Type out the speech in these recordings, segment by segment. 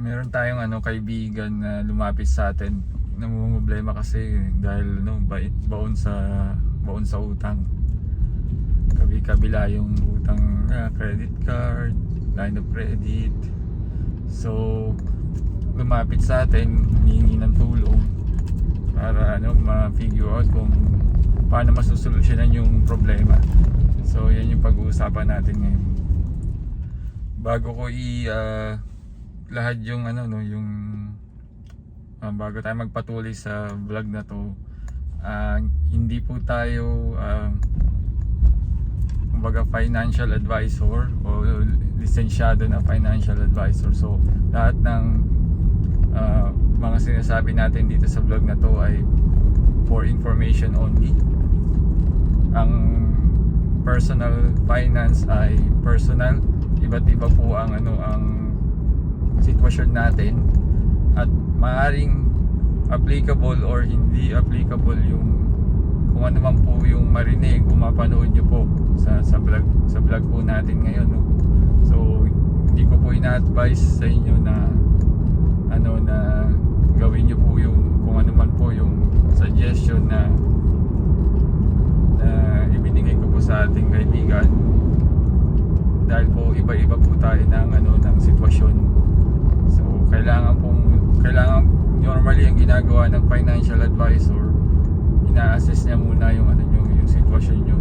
meron tayong ano kaibigan na lumapit sa atin. Namumblema kasi dahil no ba baon sa baon sa utang. Kabi kabila yung utang ah, credit card line of credit. So lumapit sa atin humingi ng tulong para ano ma-figure out kung paano masusolusyonan yung problema. So yan yung pag-uusapan natin ngayon. Bago ko i ah, lahat yung ano no yung ah, bago tayo magpatuloy sa vlog na to ah, hindi po tayo ah, kumbaga financial advisor o lisensyado na financial advisor. So lahat ng ah, mga sinasabi natin dito sa vlog na to ay for information only. Ang personal finance ay personal. Iba't iba po ang ano ang sitwasyon natin at maaring applicable or hindi applicable yung kung ano man po yung marinig o mapanood nyo po sa, sa vlog sa vlog po natin ngayon no? so hindi ko po ina-advise sa inyo na ano na gawin nyo po yung kung ano man po yung suggestion na na ibinigay ko po sa ating kaibigan dahil po iba-iba po tayo ng ano ng sitwasyon kailangan pong kailangan normally ang ginagawa ng financial advisor ina-assess niya muna yung ano nyo, yung sitwasyon nyo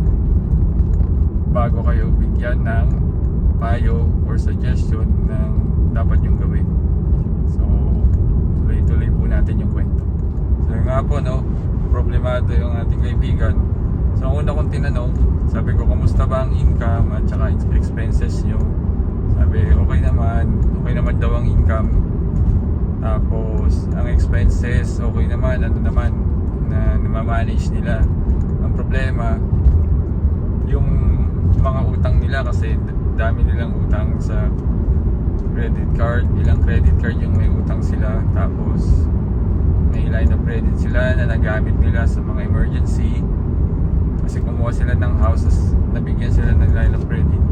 bago kayo bigyan ng payo or suggestion ng dapat yung gawin. So tuloy-tuloy po natin yung kwento. So yun nga po no? Problemado yung ating kaibigan. So ang una kong tinanong sabi ko kamusta ba ang income at saka expenses nyo sabi okay naman. Okay naman daw ang income tapos ang expenses okay naman. Ano naman na namamanage nila. Ang problema yung mga utang nila kasi dami nilang utang sa credit card. Ilang credit card yung may utang sila. Tapos may line of credit sila na nagamit nila sa mga emergency. Kasi kumuha sila ng houses nabigyan sila ng line of credit.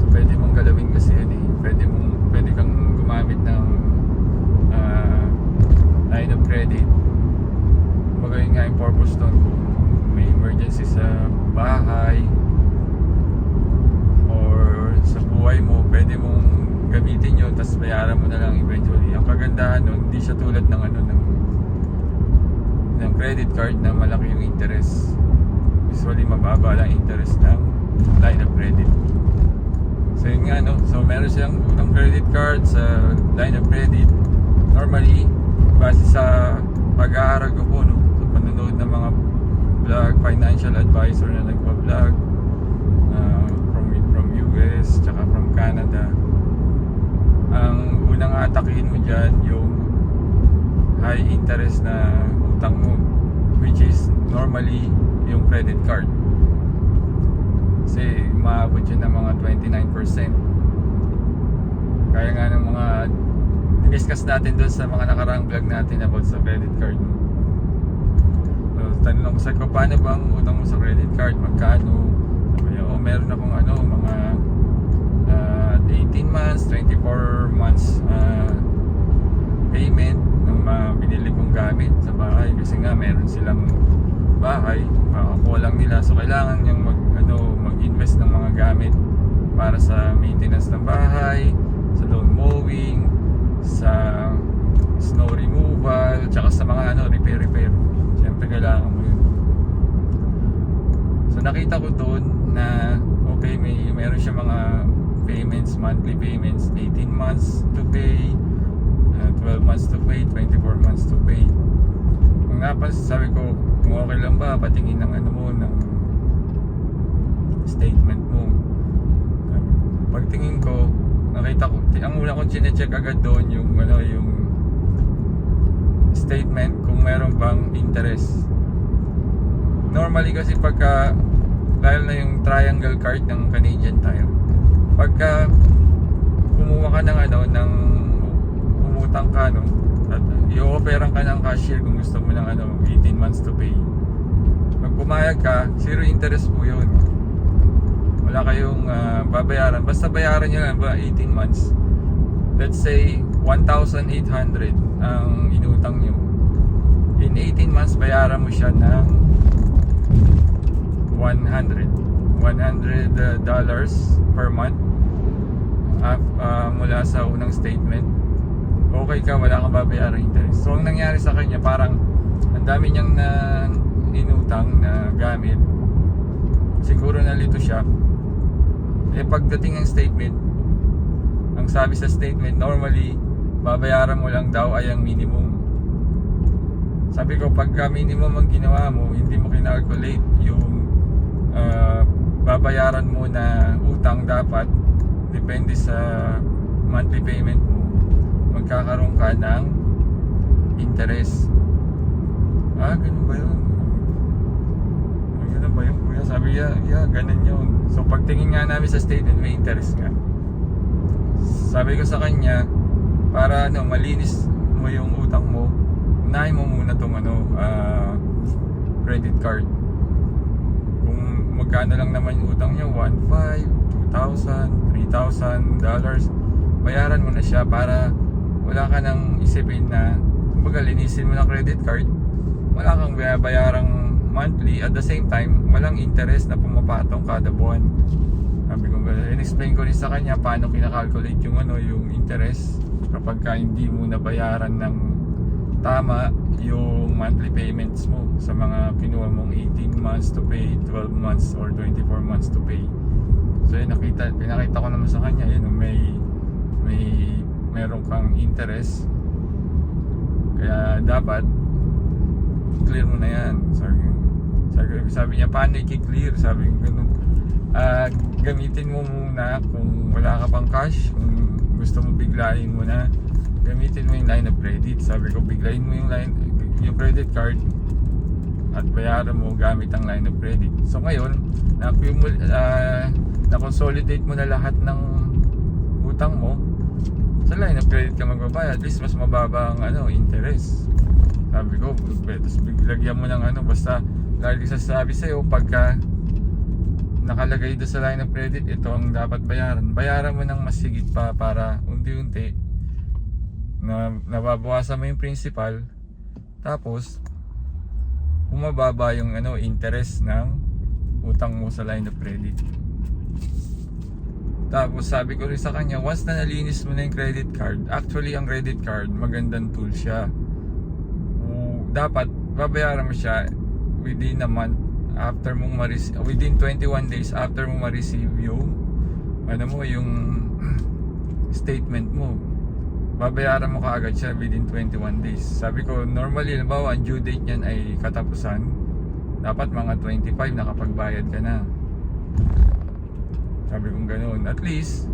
So pwede mong galawin kasi yun eh. Pwede mong pwede kang gumamit ng ah, line of credit. Kumbaga yun nga yung purpose doon may emergency sa bahay or sa buhay mo pwede mong gamitin yun tapos bayaran mo na lang eventually. Ang kagandahan nun hindi siya tulad ng ano ng ng credit card na malaki yung interest. Usually mababa lang interest ng line of credit. So yun nga no? So meron siyang utang credit card sa line of credit normally base sa pag-aaral ko po no sa panonood ng mga vlog financial advisor na nagpa-vlog uh, from from US tsaka from Canada. Ang unang atakihin mo dyan yung high interest na utang mo which is normally yung credit card. Kasi maabot yun ng mga 29% kaya nga ng mga discuss natin doon sa mga nakaraang vlog natin about sa credit card. So, tanong sa ko paano bang utang mo sa credit card? Magkano? Sabi oh meron akong ano mga ah, 18 months 24 months ah, payment ng mga binili kong gamit sa bahay. Kasi nga meron silang bahay makakuha lang nila. So kailangan yung mag, ano, mag-invest ng mga gamit para sa maintenance ng bahay sa lawn mowing sa snow removal tsaka sa mga ano repair repair. Syempre kailangan mo yun. So nakita ko doon na okay may meron siya mga payments monthly payments 18 months to pay uh, 12 months to pay 24 months to pay. Kung napas sabi ko kung okay lang ba patingin ng ano mo ng statement mo. Pagtingin ko nakita ko ang una kong chinecheck agad doon yung ano yung statement kung meron bang interest. Normally kasi pagka lalo na yung triangle card ng Canadian Tire pagka kumuha ka ng ano ng umutang ka no at i-offeran ka ng cashier kung gusto mo ng ano 18 months to pay. Pag pumayag ka zero interest po yun wala kayong ah, babayaran basta bayaran nyo lang ba 18 months let's say 1,800 ang inutang nyo. In 18 months, bayaran mo siya ng 100. 100 uh, dollars per month uh, uh, mula sa unang statement. Okay ka, wala kang babayaran interest. So, ang nangyari sa kanya, parang ang dami niyang na inutang na gamit. Siguro nalito siya. Eh, pagdating ng statement, ang sabi sa statement, normally, babayaran mo lang daw ay ang minimum. Sabi ko, pagka minimum ang ginawa mo, hindi mo kinalculate yung uh, babayaran mo na utang dapat, depende sa monthly payment mo, magkakaroon ka ng interest. Ah, ganun ba yun? Ganun ba yun, kuya? Sabi niya, yeah, ganun yun. So, pagtingin nga namin sa statement, may interest nga. Sabi ko sa kanya, para ano, malinis mo yung utang mo, unahin mo muna tong ano, ah, credit card. Kung magkano lang naman yung utang niya, 1,500, 2,000, 3,000 dollars, bayaran mo na siya para wala ka nang isipin na kumbaga linisin mo ng credit card wala kang babayarang monthly at the same time walang interest na pumapatong kada buwan. Sabi ko gano'n in-explain ko rin sa kanya paano kinakalculate yung ano yung interest kapag ka hindi mo nabayaran ng tama yung monthly payments mo sa mga kinuha mong 18 months to pay 12 months or 24 months to pay. So yun nakita pinakita ko naman sa kanya yun may may meron kang interest. Kaya dapat clear mo na yan sabi, sabi, sabi niya paano i-clear? Sabi ko ganun. Ah, gamitin mo muna kung wala ka pang cash kung gusto mo biglayin mo na. Gamitin mo yung line of credit. Sabi ko biglayin mo yung line yung credit card at bayaran mo gamit ang line of credit. So ngayon na, uh, na-consolidate mo na lahat ng utang mo. Sa line of credit ka magbabayad. At least mas mababa ang ano interest. Sabi ko tapos lagyan mo ng ano basta lagi sasabi sa'yo pagka nakalagay doon sa line of credit ito ang dapat bayaran. Bayaran mo ng mas pa para unti-unti na nababawasan mo yung principal. Tapos bumababa yung ano interest ng utang mo sa line of credit. Tapos sabi ko rin sa kanya, once na nalinis mo na yung credit card, actually ang credit card, magandang tool siya. Dapat, babayaran mo siya within a month after mong ma-receive, within 21 days after mong ma-receive yung, ano mo, yung statement mo. Babayaran mo kaagad siya within 21 days. Sabi ko, normally, halimbawa, ang due date niyan ay katapusan. Dapat mga 25 nakapagbayad ka na. Sabi kong ganoon. At least,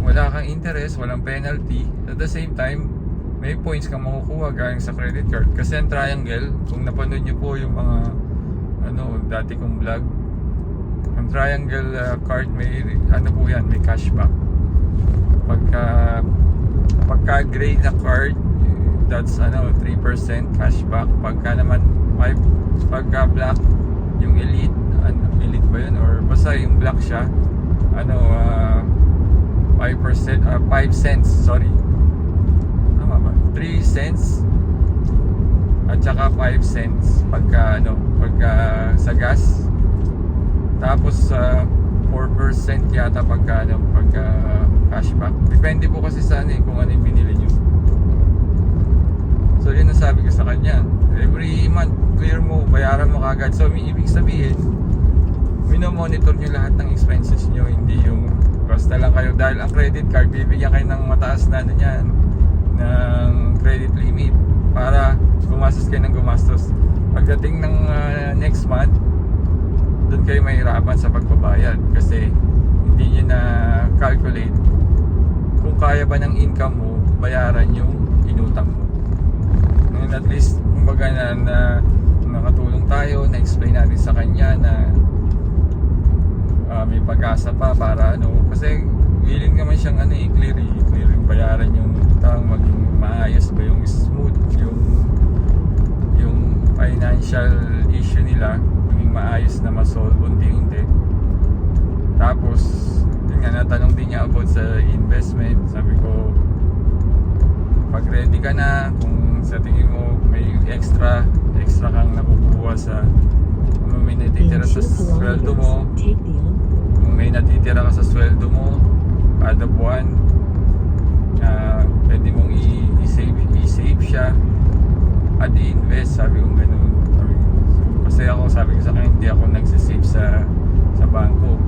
wala kang interest, walang penalty. At the same time, may points kang makukuha galing sa credit card. Kasi ang triangle, kung napanood nyo po yung mga ano, dati kong vlog, ang triangle uh, card may ano po yan, may cashback. Pagka pagka gray na card, that's ano 3% cashback. Pagka naman 5 pagka black yung elite, ano, elite ba yun or basta yung black siya, ano uh, 5% uh, 5 cents sorry tama ba 3 cents at saka 5 cents pagka ano pagka sa gas. Tapos uh, 4% yata pagka ano pagka cashback. Depende po kasi sa ano eh, kung ano yung binili nyo so yun ang sabi ko sa kanya. Every month clear mo bayaran mo kagad so may ibig sabihin minomonitor nyo lahat ng expenses nyo hindi yung basta lang kayo. Dahil ang credit card bibigyan kayo ng mataas na ano yan ng credit limit para gumastos kayo ng gumastos. Pagdating ng uh, next month doon kayo mahirapan sa pagbabayad kasi hindi nyo na calculate kung kaya ba ng income mo bayaran yung inutang mo. And at least kumbaga na, na nakatulong tayo na explain natin sa kanya na uh, may pag-asa pa para ano. Kasi willing naman siyang ano eh clear eh, clear yung bayaran yung utang maging maayos ba yung smooth yung yung financial issue nila maging maayos na masolve unti-unti tapos yun nga natanong din niya about sa investment. Sabi ko ka na kung sa tingin mo may extra extra kang nakukuha sa kung may natitira sa 2 sweldo mo kung may natitira ka sa sweldo mo kada buwan ah pwede mong i-save, i-save siya at i-invest sabi ko ganun. Sabi, kasi ako sabi ko sa kanya hindi ako nagsisave sa sa bangko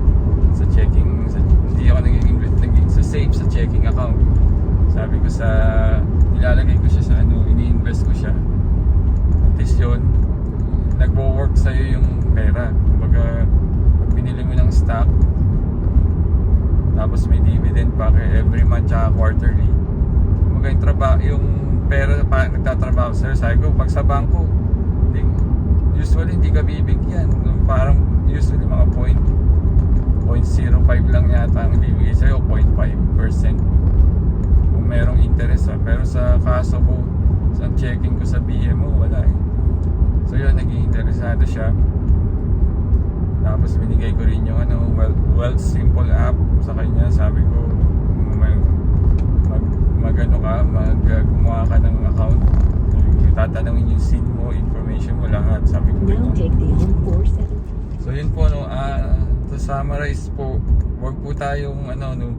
sa checking sa, hindi ako nag-invest nag sa save sa checking account. Sabi ko sa nilalagay ko siya sa ano ini-invest ko siya. At least yun nagwo-work sa'yo yung pera. Kumbaga pag binili mo ng stock tapos may dividend pa kay every month tsaka quarterly. Kumbaga yung trabaho yung pera pa nagtatrabaho sir sabi ko pag sa bangko hindi, usually hindi ka bibigyan parang usually mga point 0.05 lang yata ang bibigay sa'yo 0.5% kung merong interest ha. pero sa kaso ko sa checking ko sa BMO wala eh. So yun naging interesado siya. Tapos binigay ko rin yung ano well, well simple app sa kanya sabi ko mag, mag, mag ano ka mag uh, gumawa ka ng account. Tatanungin yung SIN mo information mo lahat. Sabi ko Now take the on 47 So yun po no, ah to summarize po, wag po tayong ano no,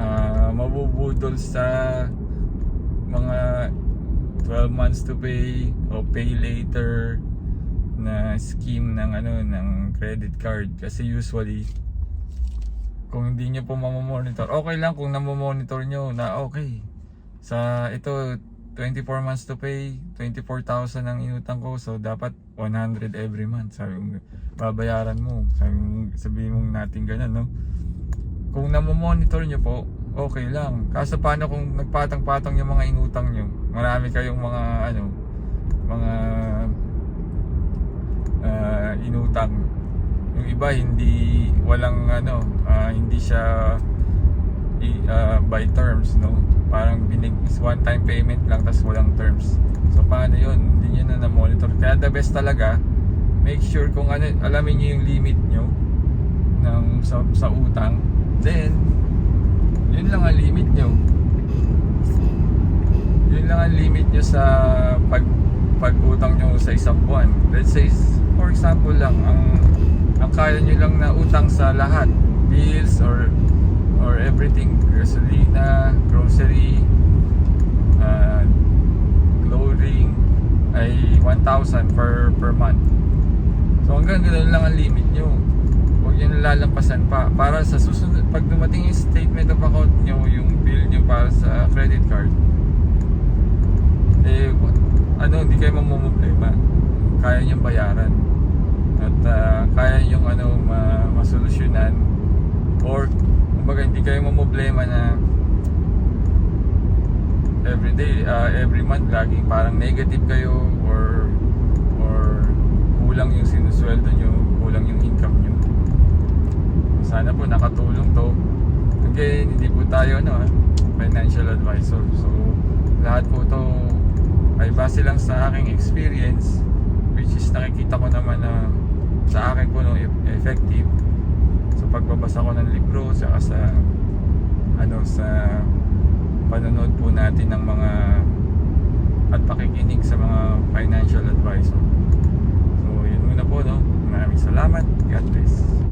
ah mabubudol sa mga 12 months to pay o pay later na scheme ng ano ng credit card. Kasi usually kung hindi nyo po mamamonitor. Okay lang kung namomonitor nyo na okay. Sa ito 24 months to pay 24,000 ang inutang ko so dapat 100 every month. Sabi mo babayaran mo. Sabi mo sabihin mong natin ganun no? Kung namomonitor nyo po okay lang. Kaso paano kung nagpatang-patang yung mga inutang nyo marami kayong mga ano mga ah, inutang yung iba hindi walang ano ah, hindi siya ah, by terms no? Parang binig one time payment lang tas walang terms. So paano yun? Hindi nyo na na-monitor. Kaya the best talaga make sure kung ano alamin nyo yung limit nyo ng sa, sa utang. Then yun lang ang limit nyo yun lang ang limit nyo sa pag pag-utang nyo sa isang buwan. Let's say for example lang ang ang kaya nyo lang na utang sa lahat. Bills or or everything. Gasolina grocery uh, clothing. Ay 1,000 per per month. So hanggang ganun lang ang limit nyo. Huwag nyo nalalampasan pa. Para sa susunod pag dumating yung statement of account nyo yung bill nyo para sa credit card eh ano hindi kayo mamumblema kaya niyang bayaran at ah, kaya yung ano ma masolusyonan. Or kumbaga hindi kayo mamumblema na every day ah, every month laging parang negative kayo or or kulang yung sinusweldo nyo kulang yung income nyo. Sana po nakatulong to. Again hindi po tayo ano ah, financial advisor. So lahat po to ay base lang sa aking experience which is nakikita ko naman na sa akin po no e- effective sa pagbabasa ko ng libro saka sa ano sa panonood po natin ng mga at pakikinig sa mga financial advisor so yun muna po no. Maraming salamat. God bless